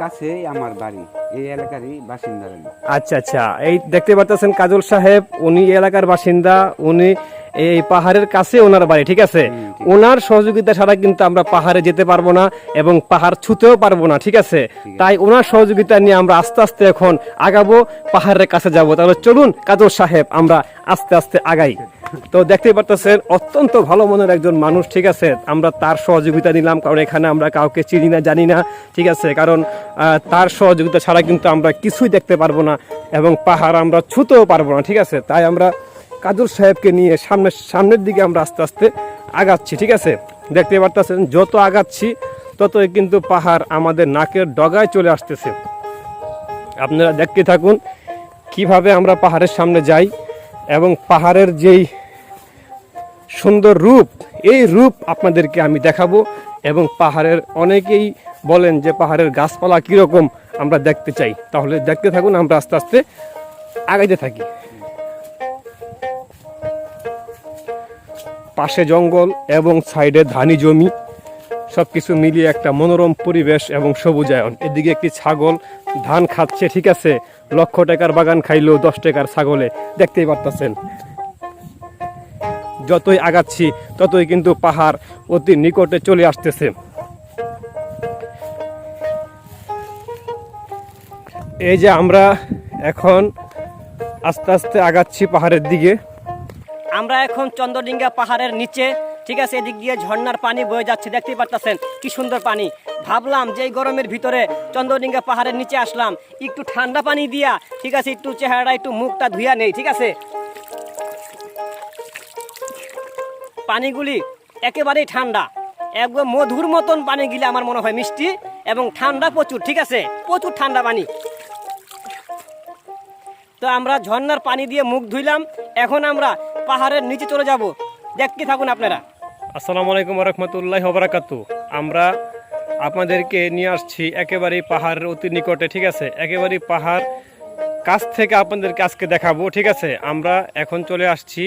কাছেই আমার বাড়ি, এই এলাকারই বাসিন্দা আচ্ছা আচ্ছা। এই দেখতে পাচ্ছেন কাজল সাহেব, উনি এলাকার বাসিন্দা, উনি এই পাহাড়ের কাছে ওনার বাড়ি ঠিক আছে? ওনার সহযোগিতা ছাড়া কিন্তু আমরা পাহাড়ে যেতে পারব না এবং পাহাড় ছুতেও পারব না ঠিক আছে? তাই ওনার সহযোগিতা নিয়ে আমরা আস্তে আস্তে এখন আগাবো পাহাড়ের কাছে যাব। তাহলে চলুন কাজল সাহেব আমরা আস্তে আস্তে আগাই। তো দেখতে পারতেছেন অত্যন্ত ভালো মনের একজন মানুষ ঠিক আছে? আমরা তার সহযোগিতা নিলাম কারণ এখানে আমরা কাউকে চিনি না জানি না ঠিক আছে? কারণ আহ, তার সহযোগিতা ছাড়া কিন্তু আমরা কিছুই দেখতে পারব না এবং পাহাড় আমরা ছুতেও পারব না ঠিক আছে? তাই আমরা কাজল সাহেবকে নিয়ে সামনে সামনের দিকে আমরা আস্তে আস্তে আগাচ্ছি, ঠিক আছে? দেখতে পারতেছেন, যত আগাচ্ছি, ততই কিন্তু পাহাড় আমাদের নাকের ডগায় চলে আসতেছে। আপনারা দেখতে থাকুন কীভাবে আমরা পাহাড়ের সামনে যাই এবং পাহাড়ের যেই সুন্দর রূপ, এই রূপ আপনাদেরকে আমি দেখাবো এবং পাহাড়ের অনেকেই বলেন যে পাহাড়ের গাছপালা কীরকম আমরা দেখতে চাই। তাহলে দেখতে থাকুন, আমরা আস্তে আস্তে আগাইতে থাকি। পাশে জঙ্গল এবং সাইডে ধানি জমি। সব কিছু মিলিয়ে একটা মনোরম পরিবেশ এবং সবুজায়ন। এদিকে একটি ছাগল ধান খাচ্ছে, ঠিক আছে? লক্ষ টাকার বাগান খাইলেও দশ টাকার ছাগলে। দেখতেই পারতেছেন। যতই আগাচ্ছি, ততই কিন্তু পাহাড় অতি নিকটে চলে আসতেছে। এই যে আমরা এখন আস্তে আস্তে আগাচ্ছি পাহাড়ের দিকে। আমরা এখন চন্দ্রডিঙ্গা পাহাড়ের নিচে, ঠিক আছে, এদিক দিয়ে ঝর্ণার পানি বয়ে যাচ্ছে, দেখতেই পারতেছেন, কি সুন্দর পানি। ভাবলাম যে এই গরমের ভিতরে চন্দ্রডিঙ্গা পাহাড়ের নিচে আসলাম, একটু ঠান্ডা পানি দিয়া, ঠিক আছে, একটু চেহারাটা, একটু মুখটা ধুইয়া নেই, ঠিক আছে? পানিগুলি একেবারেই ঠান্ডা, একদম মধুর মতন পানি গিলে আমার মনে হয় মিষ্টি এবং ঠান্ডা প্রচুর, ঠিক আছে? প্রচুর ঠান্ডা পানি। তো আমরা ঝর্ণার পানি দিয়ে মুখ ধুইলাম, এখন আমরা পাহাড়ের নিচে চলে যাব। দেখতে থাকুন আপনারা। আসসালামু আলাইকুম রহমতুল্লাহ হবরাকাতু আমরা আপনাদেরকে নিয়ে আসছি একেবারেই পাহাড়ের অতি নিকটে, ঠিক আছে? একেবারেই পাহাড় কাছ থেকে আপনাদেরকে আজকে দেখাবো, ঠিক আছে? আমরা এখন চলে আসছি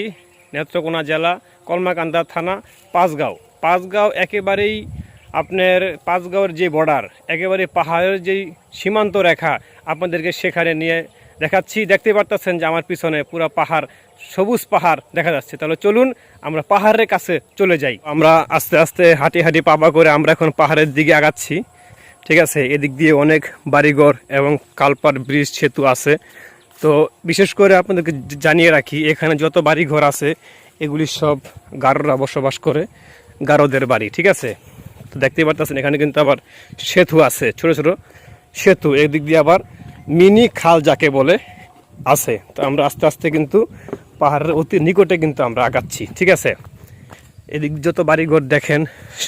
নেত্রকোনা জেলা, কলমাকান্দা থানা, পাঁচগাঁও। পাঁচগাঁও একেবারেই আপনার পাঁচগাঁওয়ের যে বর্ডার একেবারে পাহাড়ের যেই সীমান্ত রেখা আপনাদেরকে সেখানে নিয়ে দেখাচ্ছি, দেখতে পারতেছেন যে আমার পিছনে পুরো পাহাড়, সবুজ পাহাড় দেখা যাচ্ছে। তাহলে চলুন, আমরা পাহাড়ের কাছে চলে যাই। আমরা আস্তে আস্তে হাঁটি হাঁটি পাবা করে আমরা এখন পাহাড়ের দিকে আগাচ্ছি। ঠিক আছে, এদিক দিয়ে অনেক বাড়িঘর এবং কালপার ব্রিজ সেতু আছে। তো বিশেষ করে আপনাদেরকে জানিয়ে রাখি, এখানে যত বাড়িঘর আছে, এগুলি সব গারোরা বসবাস করে, গারোদের বাড়ি। ঠিক আছে? তো দেখতেই পারতেছেন, এখানে কিন্তু আবার সেতু আছে, ছোট ছোট সেতু। এদিক দিয়ে আবার মিনি খাল যাকে বলে, আছে। তো আমরা আস্তে আস্তে কিন্তু পাহাড়ের অতি নিকটে কিন্তু আমরা আগাচ্ছি, ঠিক আছে? এদিক যত বাড়িঘর দেখেন,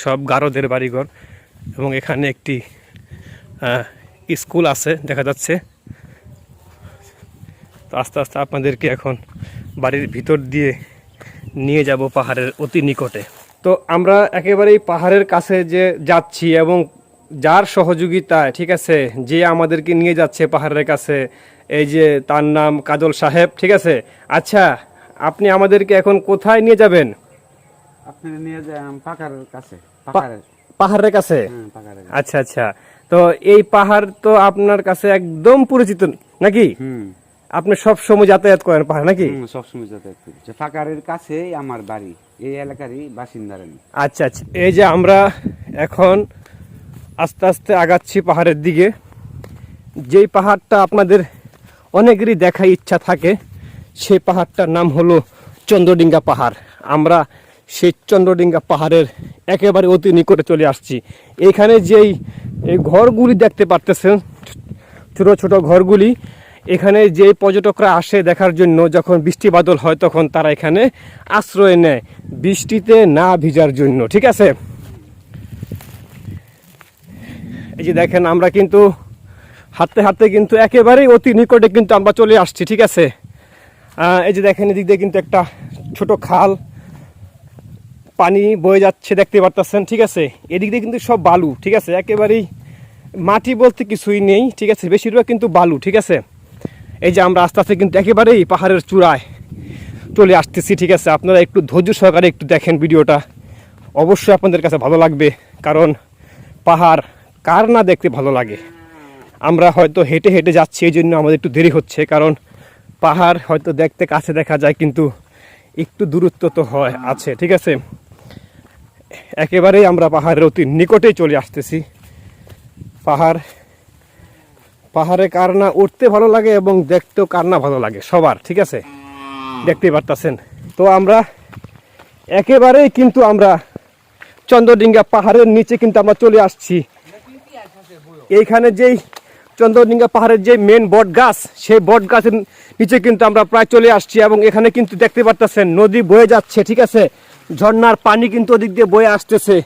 সব গারোদের বাড়িঘর, এবং এখানে একটি স্কুল আছে, দেখা যাচ্ছে। তো আস্তে আস্তে আপনাদেরকে এখন বাড়ির ভিতর দিয়ে নিয়ে যাব পাহাড়ের অতি নিকটে। তো আমরা একেবারেই পাহাড়ের কাছে যে যাচ্ছি এবং যার সহযোগিতায় ঠিক আছে যে আমাদেরকে নিয়ে যাচ্ছে পাহাড়ের কাছে এই যে তার নাম কাজল সাহেব ঠিক আছে? আচ্ছা আপনি আমাদেরকে এখন কোথায় নিয়ে যাবেন? আপনি নিয়ে যান পাকারের কাছে পাকারের পাহাড়ের। কাছে? হ্যাঁ আচ্ছা আচ্ছা। তো এই পাহাড় তো আপনার কাছে একদম পরিচিত নাকি? হুম। আপনি সব সময় যাতায়াত করেন পাহাড় নাকি? হুম, সবসময় যাতায়াত করি। যে ফাঁকারের আমার বাড়ি এই এলাকারই বাসিন্দা আচ্ছা আচ্ছা। এই যে আমরা এখন আস্তে আস্তে আগাচ্ছি পাহাড়ের দিকে। যেই পাহাড়টা আপনাদের অনেকেরই দেখার ইচ্ছা থাকে, সেই পাহাড়টার নাম হলো চন্দ্রডিঙ্গা পাহাড়। আমরা সেই চন্দ্রডিঙ্গা পাহাড়ের একেবারে অতি নিকটে চলে আসছি। এখানে যেই ঘরগুলি দেখতে পারতেছেন, ছোট ছোট ঘরগুলি, এখানে যে পর্যটকরা আসে দেখার জন্য, যখন বৃষ্টি বাদল হয় তখন তারা এখানে আশ্রয় নেয়। বৃষ্টিতে না ভিজার জন্য, ঠিক আছে? এই যে দেখেন, আমরা কিন্তু হাঁটতে হাঁটতে কিন্তু একেবারেই অতি নিকটে কিন্তু আমরা চলে আসছি, ঠিক আছে? এই যে দেখেন, এদিক দিয়ে কিন্তু একটা ছোট খাল, পানি বয়ে যাচ্ছে, দেখতে পারতেছেন, ঠিক আছে? এদিক দিয়ে কিন্তু সব বালু, ঠিক আছে? একেবারেই মাটি বলতে কিছুই নেই, ঠিক আছে? বেশিরভাগ কিন্তু বালু, ঠিক আছে? এই যে আমরা আস্তে আস্তে কিন্তু একেবারেই পাহাড়ের চূড়ায় চলে আসতেছি, ঠিক আছে? আপনারা একটু ধৈর্য সহকারে একটু দেখেন ভিডিওটা। অবশ্যই আপনাদের কাছে ভালো লাগবে, কারণ পাহাড় কার না দেখতে ভালো লাগে? আমরা হয়তো হেঁটে হেঁটে যাচ্ছি, এই জন্য আমাদের একটু দেরি হচ্ছে, কারণ পাহাড় হয়তো দেখতে কাছে দেখা যায়, কিন্তু একটু দূরত্ব তো হয়, আছে, ঠিক আছে? একেবারেই আমরা পাহাড়ের অতি নিকটেই চলে আসতেছি। পাহাড়, পাহাড়ে কার না উঠতে ভালো লাগে এবং দেখতেও কার না ভালো লাগে, সবার, ঠিক আছে? দেখতেই পারতাছেন। তো আমরা একেবারেই কিন্তু আমরা চন্দ্রডিঙ্গা পাহাড়ের নিচে কিন্তু আমরা চলে আসছি। এইখানে যেই চন্দ্রডিঙ্গা পাহাড়ের যে মেন বট গাছ, সেই বট গাছের নিচে কিন্তু আমরা প্রায় চলে আসছি এবং এখানে কিন্তু দেখতে পারতেছেন নদী বয়ে যাচ্ছে, ঠিক আছে? ঝর্নার পানি কিন্তু ওদিক দিয়ে বয়ে আসতেছে।